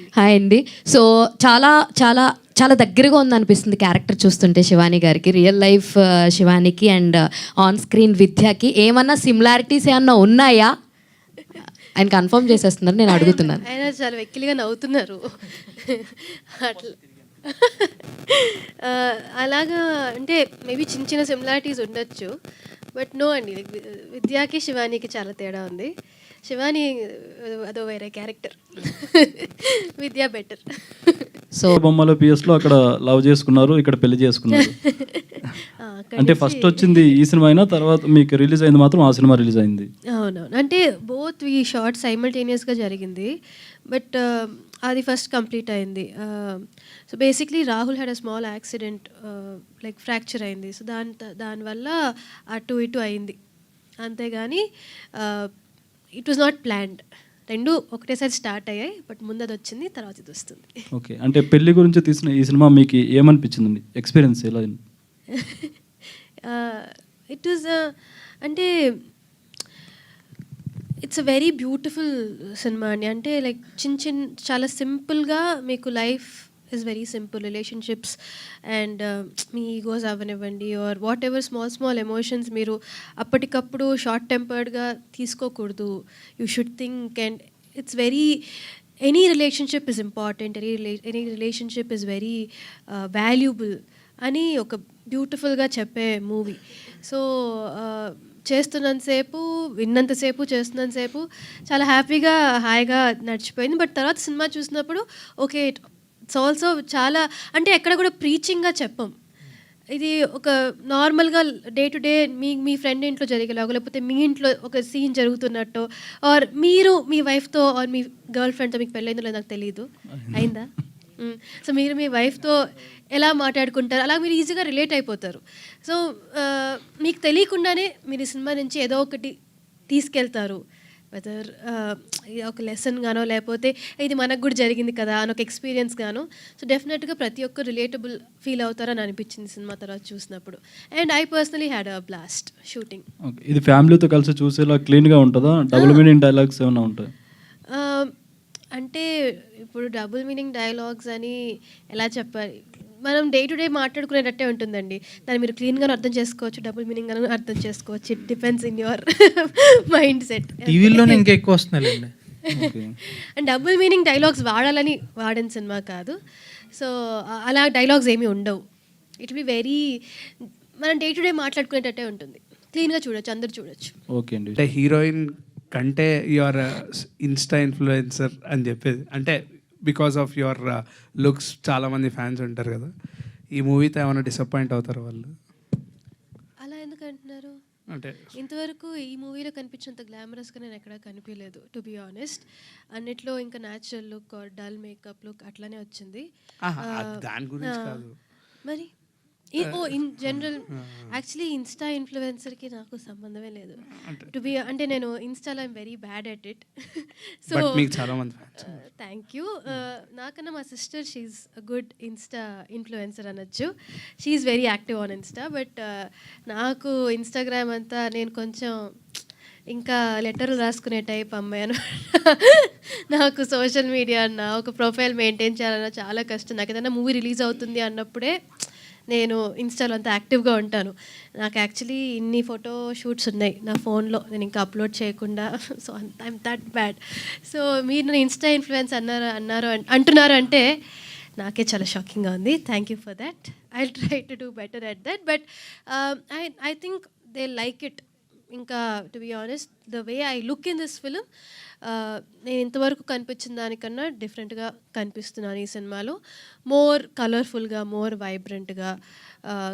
Hi అండి. So చాలా చాలా చాలా దగ్గరగా ఉందనిపిస్తుంది క్యారెక్టర్ చూస్తుంటే శివాని గారికి. రియల్ లైఫ్ uh, శివానికి అండ్ uh, ఆన్ స్క్రీన్ విద్యకి. ఏమన్నా సిమిలారిటీస్ ఏమన్నా ఉన్నాయా? ఆయన కన్ఫర్మ్ చేసేస్తున్నారు నేను అడుగుతున్నాను. ఆయన చాలా వెక్కిలిగా నవ్వుతున్నారు. అట్లా. Uh, అలాగా అంటే మేబీ చిన్న చిన్న సిమిలారిటీస్ ఉండొచ్చు. బట్ నో అండి విద్యాకి శివానికి చాలా తేడా ఉంది. శివాని అదో వేరే క్యారెక్టర్. విద్య బెటర్. సో బొమ్మల పిఎస్లో అక్కడ లవ్ చేసుకున్నారు ఇక్కడ పెళ్ళి చేసుకున్నారు? అంటే ఫస్ట్ వచ్చింది ఈ సినిమా అయినా తర్వాత మీకు రిలీజ్ అయింది మాత్రం ఆ సినిమా రిలీజ్ అయింది? అవునవును. అంటే బోత్ ఈ షార్ట్ సైమల్టేనియస్గా జరిగింది బట్ అది ఫస్ట్ కంప్లీట్ అయింది. So basically Rahul had a small accident like fracture అయింది. సో దాని దానివల్ల అటు ఇటు అయింది. అంతేగాని ఇట్ వాజ్ నాట్ ప్లాన్డ్ రెండు ఒకటేసారి స్టార్ట్ అయ్యాయి బట్ ముందు అది వచ్చింది తర్వాత ఇది వస్తుంది ఓకే. అంటే పెళ్ళి గురించి తీసిన ఈ సినిమా మీకు ఏమనిపించిందండి ఎక్స్పీరియన్స్ ఎలా? ఇట్ ఈస్ అంటే it's a very beautiful cinema అండి. అంటే లైక్ చిన్న చిన్న చాలా సింపుల్గా మీకు life is very simple relationships and me egos అవనివ్వండి or whatever small small emotions మీరు అప్పటికప్పుడు షార్ట్ టెంపర్డ్గా తీసుకోకూడదు you should think and it's very any relationship is important any rela any relationship is very valuable అని ఒక బ్యూటిఫుల్గా చెప్పే movie so uh, చేస్తున్నంతసేపు విన్నంతసేపు చేస్తున్నంతసేపు చాలా హ్యాపీగా హాయిగా నడిచిపోయింది. బట్ తర్వాత సినిమా చూసినప్పుడు ఓకే ఇట్స్ ఆల్సో చాలా అంటే ఎక్కడ కూడా ప్రీచింగ్గా చెప్పం. ఇది ఒక నార్మల్గా డే టు డే మీ మీ ఫ్రెండ్ ఇంట్లో జరిగేలాగా లేకపోతే మీ ఇంట్లో ఒక సీన్ జరుగుతున్నట్టు ఆర్ మీరు మీ వైఫ్తో ఆర్ మీ గర్ల్ ఫ్రెండ్తో మీకు పెళ్ళైందో నాకు తెలియదు అయిందా? సో మీరు మీ వైఫ్తో ఎలా మాట్లాడుకుంటారు? అలా మీరు ఈజీగా రిలేట్ అయిపోతారు. సో మీకు తెలియకుండానే మీరు ఈ సినిమా నుంచి ఏదో ఒకటి తీసుకెళ్తారు. వెదర్ ఒక లెసన్ గానో లేకపోతే ఇది మనకు కూడా జరిగింది కదా అని ఒక ఎక్స్పీరియన్స్ గాను. సో డెఫినెట్గా ప్రతి ఒక్కరు రిలేటబుల్ ఫీల్ అవుతారని అనిపించింది సినిమా తర్వాత చూసినప్పుడు. And I personally had a blast shooting okay ఇది ఫ్యామిలీతో కలిసి చూసేలా క్లీన్గా ఉంటుందా? డబుల్ మీనింగ్ డైలాగ్స్ ఏమైనా ఉంటాయి? Um, అంటే ఇప్పుడు డబుల్ మీనింగ్ డైలాగ్స్ అని ఎలా చెప్పాలి? మనం డే టు డే మాట్లాడుకునేటట్టే ఉంటుందండి. దాన్ని మీరు క్లీన్గా అర్థం చేసుకోవచ్చు డబుల్ మీనింగ్ అని అర్థం చేసుకోవచ్చు. It depends in your mindset టీవీలోనే ఇంకా ఎక్కువ వస్తున్నాయండి okay and double meaning dialogues వాడాలని వాడిన సినిమా కాదు. సో అలా డైలాగ్స్ ఏమీ ఉండవు. ఇట్ బి వెరీ మనం డే టు డే మాట్లాడుకునేటట్టే ఉంటుంది. క్లీన్గా చూడొచ్చు అందరు చూడొచ్చు. ఓకే అండి. అంటే హీరోయిన్ కంటే యువర్ ఇన్స్టా ఇన్ఫ్లుయెన్సర్ అని చెప్పేది. అంటే బికాస్ ఆఫ్ యువర్ లుక్స్ చాలా మంది ఫ్యాన్స్ ఉంటారు కదా. ఈ మూవీతో ఏమైనా డిసప్పాయింట్ అవుతారు వాళ్ళు? అలా ఎందుకు అంటున్నారు? అంటే ఇంతవరకు ఈ మూవీలో కనిపించినంత గ్లామరస్గా నేను ఎక్కడా కనిపించలేదు టు బి ఆనెస్ట్ అన్నిట్లో ఇంకా natural look dull makeup look అట్లానే వచ్చింది. దాని గురించి కాదు. మరి? Oh in general actually insta ఇన్ఫ్లుయెన్సర్కి నాకు సంబంధమే లేదు. టు బి అంటే నేను ఇన్స్టాలో I'm very bad at it so మీకు చాలా మంది థ్యాంక్ యూ నాకన్నా మా sister she's good insta influencer అనొచ్చు. She's very active on insta but నాకు ఇన్స్టాగ్రామ్ అంతా నేను కొంచెం ఇంకా లెటర్లు రాసుకునే టైప్ అమ్మాయి నాకు సోషల్ మీడియా అన్న ఒక ప్రొఫైల్ మెయింటైన్ చేయాలన్న చాలా కష్టం. నాకు ఏదైనా మూవీ రిలీజ్ అవుతుంది అన్నప్పుడే నేను ఇన్స్టాలో అంత యాక్టివ్గా ఉంటాను. నాకు యాక్చువల్లీ ఇన్ని ఫోటో షూట్స్ ఉన్నాయి. నా ఫోన్లో నేను ఇంకా అప్లోడ్ చేయకుండా సో అంత ఐమ్ దట్ బ్యాడ్. సో మీరు నన్ను ఇన్స్టా ఇన్ఫ్లుయెన్స్ అన్నారు అన్నారు అంటున్నారు అంటే నాకే చాలా షాకింగ్గా ఉంది. Thank you for that I try to do better at that but I I think they like it ఇంకా to be honest the way I look in this film నేను ఇంతవరకు కనిపించిన దానికన్నా డిఫరెంట్గా కనిపిస్తున్నాను ఈ సినిమాలో. మోర్ కలర్ఫుల్గా మోర్ వైబ్రెంట్గా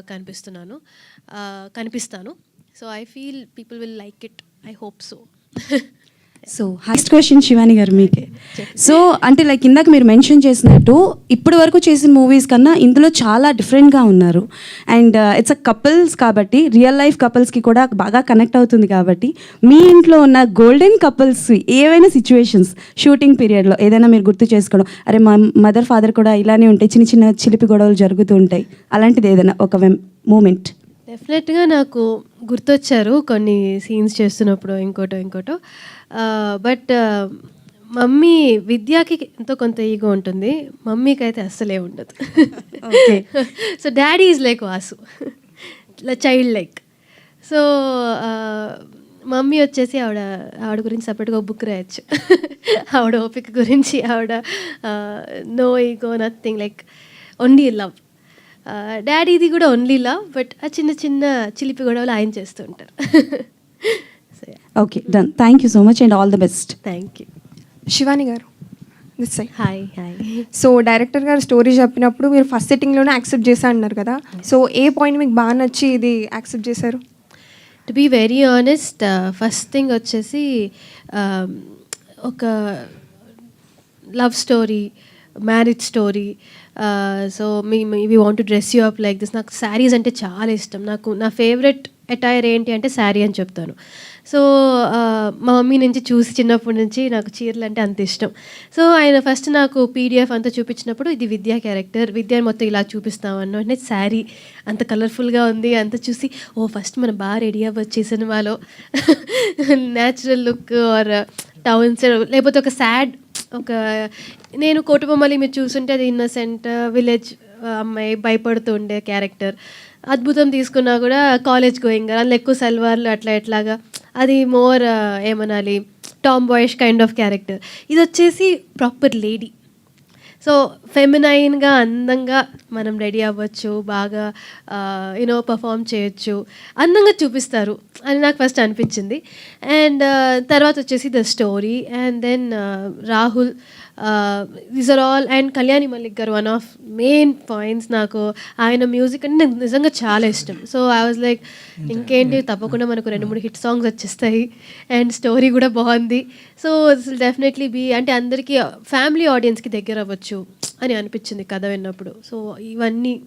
కనిపిస్తున్నాను. Uh, కనిపిస్తాను. So I feel people will like it I hope so so highest question Shivani గారు మీకే. సో అంటే లైక్ ఇందాక మీరు మెన్షన్ చేసినట్టు ఇప్పటి వరకు చేసిన మూవీస్ కన్నా ఇందులో చాలా డిఫరెంట్గా ఉన్నారు. అండ్ ఇట్స్ అ కపుల్స్ కాబట్టి రియల్ లైఫ్ కపుల్స్కి కూడా బాగా కనెక్ట్ అవుతుంది కాబట్టి మీ ఇంట్లో ఉన్న గోల్డెన్ కపుల్స్ ఏవైనా సిచ్యువేషన్స్ షూటింగ్ పీరియడ్లో ఏదైనా మీరు గుర్తు చేసుకోవడం అరే మా మదర్ ఫాదర్ కూడా ఇలానే ఉంటాయి చిన్న చిన్న చిలిపి గొడవలు జరుగుతూ ఉంటాయి. అలాంటిది ఏదైనా ఒక మూమెంట్ డెఫినెట్గా నాకు గుర్తొచ్చారు కొన్ని సీన్స్ చేస్తున్నప్పుడు ఇంకోటో ఇంకోటో. బట్ మమ్మీ విద్యాకి ఎంతో కొంత ఈగో ఉంటుంది. మమ్మీకి అయితే అస్సలే ఉండదు. సో డాడీ ఈజ్ లైక్ వాసు చైల్డ్ లైక్ సో మమ్మీ వచ్చేసి ఆవిడ ఆవిడ గురించి సపరేట్గా బుక్ రాయొచ్చు. ఆవిడ ఓపిక గురించి ఆవిడ no ego nothing like only love డాడీది కూడా ఓన్లీ లవ్ బట్ ఆ చిన్న చిన్న చిలిపి గొడవలు ఆయన చేస్తూ ఉంటారు. So okay done thank you so much and all the best thank you Shivani గారు this side hi hi so director గారు స్టోరీ చెప్పినప్పుడు మీరు ఫస్ట్ సిట్టింగ్లోనే యాక్సెప్ట్ చేశా అన్నారు కదా. సో ఏ పాయింట్ మీకు బాగా నచ్చి ఇది యాక్సెప్ట్ చేశారు? To be very honest first thing వచ్చేసి um, ఒక love story marriage story so me we want to dress you up like this నాకు శారీస్ అంటే చాలా ఇష్టం. నాకు నా ఫేవరెట్ అటైర్ ఏంటి అంటే శారీ అని చెప్తాను. సో uh, మా మమ్మీ నుంచి చూసి చిన్నప్పటి నుంచి నాకు చీరలు అంటే అంత ఇష్టం. సో ఆయన ఫస్ట్ నాకు పీడిఎఫ్ అంతా చూపించినప్పుడు ఇది విద్యా క్యారెక్టర్ విద్యను మొత్తం ఇలా చూపిస్తామన్న అంటే శారీ అంత కలర్ఫుల్గా ఉంది. అంత చూసి ఓ ఫస్ట్ మనం బాగా రెడీ అవ్వచ్చు ఈ సినిమాలో. న్యాచురల్ లుక్ ఆర్ టౌన్స్ లేకపోతే ఒక సాడ్ ఒక నేను కోటబొమ్మలి మీరు చూస్తుంటే అది ఇన్నసెంట్ విలేజ్ అమ్మాయి భయపడుతూ ఉండే క్యారెక్టర్ అద్భుతం తీసుకున్నా కూడా కాలేజ్ గోయింగ్ అందులో ఎక్కువ సల్వార్లు అట్లా ఎట్లాగా. అది మోర్ ఏమనాలి tomboyish kind of character ఇది వచ్చేసి ప్రాపర్ లేడీ సో ఫెమినైన్గా అందంగా మనం రెడీ అవ్వచ్చు బాగా యూనో పర్ఫామ్ చేయొచ్చు. అందంగా చూపిస్తారు అని నాకు ఫస్ట్ అనిపించింది. అండ్ తర్వాత వచ్చేసి the story and then Rahul these are all and Kalyani Mallik గారు వన్ ఆఫ్ మెయిన్ పాయింట్స్ నాకు. ఆయన మ్యూజిక్ అంటే నాకు నిజంగా చాలా ఇష్టం. సో ఐ వాజ్ లైక్ ఇంకేంటి? తప్పకుండా మనకు రెండు మూడు హిట్ సాంగ్స్ వచ్చేస్తాయి. అండ్ స్టోరీ కూడా బాగుంది. So this will definitely be అంటే అందరికీ ఫ్యామిలీ ఆడియన్స్కి దగ్గర అవ్వచ్చు అని అనిపించింది కథ విన్నప్పుడు. సో ఇవన్నీ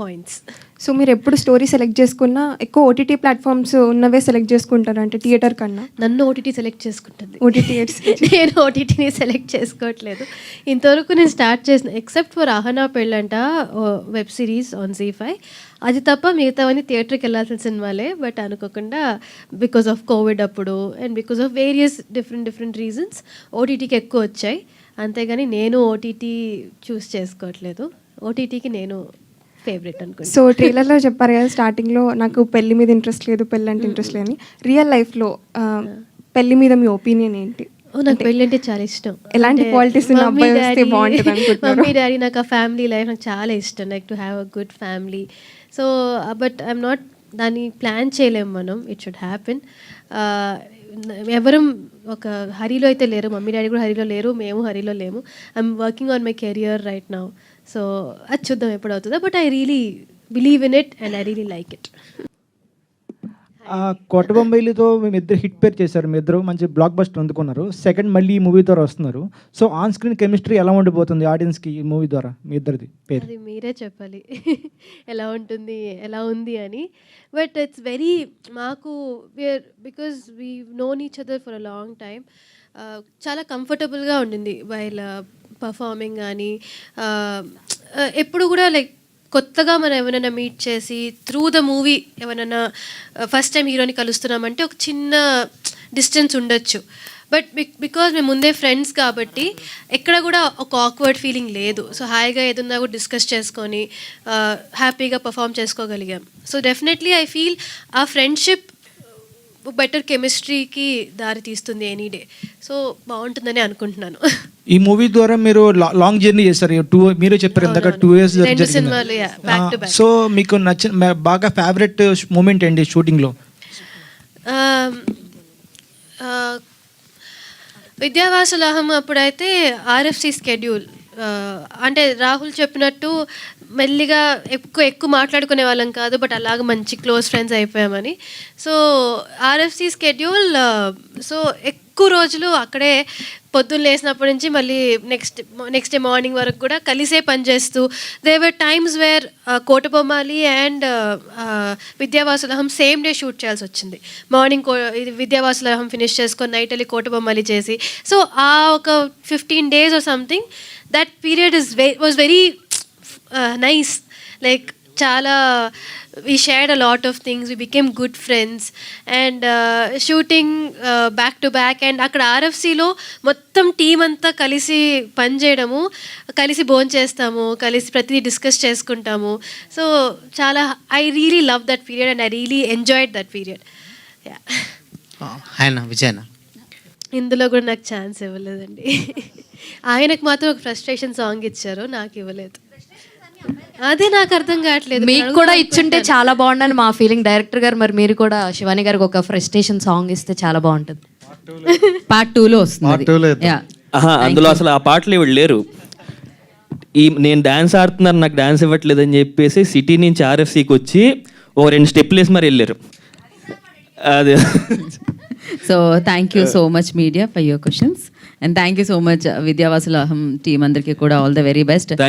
పాయింట్స్ సో మీరు ఎప్పుడు స్టోరీ సెలెక్ట్ చేసుకున్నా ఎక్కువ ఓటీటీ ప్లాట్ఫామ్స్ ఉన్నవే సెలెక్ట్ చేసుకుంటారు? అంటే థియేటర్ కన్నా? నన్ను ఓటీటీ సెలెక్ట్ చేసుకుంటుంది. ఓటీటీ నేను ఓటీటీని సెలెక్ట్ చేసుకోవట్లేదు. ఇంతవరకు నేను స్టార్ట్ చేసిన except for Ahana Pellanta web series on Zee five అది తప్ప మిగతావన్నీ థియేటర్కి వెళ్ళాల్సిన సినిమాలే. బట్ అనుకోకుండా బికాస్ ఆఫ్ కోవిడ్ అప్పుడు and because of various different different reasons ఓటీటీకి ఎక్కువ వచ్చాయి. అంతేగాని నేను ఓటీటీ చూస్ చేసుకోవట్లేదు. ఓటీటీకి నేను ఫేవరెట్ అనుకుంటా సో ట్రైలర్లో చెప్పారు కదా స్టార్టింగ్లో నాకు పెళ్ళి మీద ఇంట్రెస్ట్ లేదు పెళ్ళి అంటే ఇంట్రెస్ట్ లేదని. రియల్ లైఫ్లో పెళ్ళి మీద మీ ఒపీనియన్ ఏంటి? నాకు పెళ్ళి అంటే చాలా ఇష్టం. ఎలాంటి అనుకుంటున్నారు? మమ్మీ డాడీ నాకు ఆ ఫ్యామిలీ లైఫ్ నాకు చాలా ఇష్టం. Like to have a good family so but I'm not దాన్ని ప్లాన్ చేయలేము మనం. ఇట్ షుడ్ హ్యాపెన్ ఎవరు ఒక హరిలో అయితే లేరు. మమ్మీ డాడీ కూడా హరిలో లేరు. మేము హరిలో లేము. I'm working on my career right now so అది చూద్దాం ఎప్పుడు అవుతుందో but I really believe in it and I really like it ఆ కొట్ట బొంబాయిలతో మేము ఇద్దరు హిట్ పేర్ చేశారు. మీ ఇద్దరు మంచి బ్లాక్ బస్టర్ అందుకున్నారు. సెకండ్ మళ్ళీ ఈ మూవీ ద్వారా వస్తున్నారు. సో ఆన్ స్క్రీన్ కెమిస్ట్రీ ఎలా ఉండిపోతుంది ఆడియన్స్కి ఈ మూవీ ద్వారా? మీ ఇద్దరిది పేరు? అది మీరే చెప్పాలి. ఎలా ఉంటుంది ఎలా ఉంది అని. బట్ ఇట్స్ వెరీ మాకు because we known each other for a long time చాలా కంఫర్టబుల్గా ఉండింది వైల్ పర్ఫార్మింగ్ కానీ ఎప్పుడు కూడా లైక్ కొత్తగా మనం ఎవరైనా మీట్ చేసి త్రూ ద మూవీ ఎవరైనా ఫస్ట్ టైం హీరోని కలుస్తున్నామంటే ఒక చిన్న డిస్టెన్స్ ఉండొచ్చు. బట్ బికాజ్ మేము ముందే ఫ్రెండ్స్ కాబట్టి ఎక్కడ కూడా ఒక ఆక్వర్డ్ ఫీలింగ్ లేదు. సో హాయిగా ఏదన్నా కూడా డిస్కస్ చేసుకొని హ్యాపీగా perform చేసుకోగలిగాం. So definitely I feel uh friendship better కెమిస్ట్రీకి దారి తీస్తుంది ఎనీ డే సో బాగుంటుందని అనుకుంటున్నాను. ఈ మూవీ ద్వారా మీరు లాంగ్ జర్నీ చేశారు. టూ మీరే చెప్పారు ఇందాక టూ ఇయర్స్. సో మీకు నచ్చిన బాగా ఫేవరెట్ మూమెంట్ ఏంటి షూటింగ్లో uh, విద్యావాసులహం అప్పుడైతే ఆర్ఎఫ్సి స్కెడ్యూల్ అంటే రాహుల్ చెప్పినట్టు మెల్లిగా ఎక్కువ ఎక్కువ మాట్లాడుకునే వాళ్ళం కాదు బట్ అలాగ మంచి క్లోజ్ ఫ్రెండ్స్ అయిపోయామని. సో ఆర్ఎఫ్సి స్కెడ్యూల్ సో ఎక్కువ రోజులు అక్కడే పొద్దున్న లేసినప్పటి నుంచి మళ్ళీ నెక్స్ట్ నెక్స్ట్ డే మార్నింగ్ వరకు కూడా కలిసే పనిచేస్తూ దేవర్ times where Kotabommali and Vidyavasulaham same day shoot చేయాల్సి వచ్చింది. మార్నింగ్ కో ఇది విద్యావాసులహం ఫినిష్ చేసుకొని నైట్ వెళ్ళి కోటబొమ్మాలి చేసి. సో ఆ ఒక fifteen days or something that period is we was very nice like చాలా we shared a lot of things we became good friends and shooting back to back and అక్కడ ఆర్ఎఫ్సిలో మొత్తం team అంతా కలిసి పనిచేయడము కలిసి భోజనం చేస్తాము కలిసి ప్రతిదీ డిస్కస్ చేసుకుంటాము. సో చాలా I really love that period and I really enjoyed that period ఆయన విజయన? ఇందులో కూడా నాకు ఛాన్స్ ఇవ్వలేదండి. ఆయనకు మాత్రం ఒక ఫ్రస్ట్రేషన్ సాంగ్ ఇచ్చారు నాకు ఇవ్వలేదు. అదే నాకు అర్థం కావట్లేదు. మీకు కూడా ఇచ్చుంటే చాలా బాగుండని మా ఫీలింగ్ డైరెక్టర్ గారు మరి మీరు కూడా శివాని గారికి ఒక ఫ్రస్ట్రేషన్ సాంగ్ ఇస్తే చాలా బాగుంటుంది. పార్ట్ టూలో వస్తుంది అందులో అసలు ఆ పాటలు ఇవి లేరు. ఈ నేను డాన్స్ ఆడుతున్నాను నాకు డాన్స్ ఇవ్వట్లేదు అని చెప్పేసి సిటీ నుంచి ఆర్ఎఫ్సికి వచ్చి ఓ రెండు స్టెప్లు వేసి మరి వెళ్ళారు. అది. So thank you so much media for your questions and thank you so much Vidyavasula team అందరికీ కూడా ఆల్ ద వెరీ బెస్ట్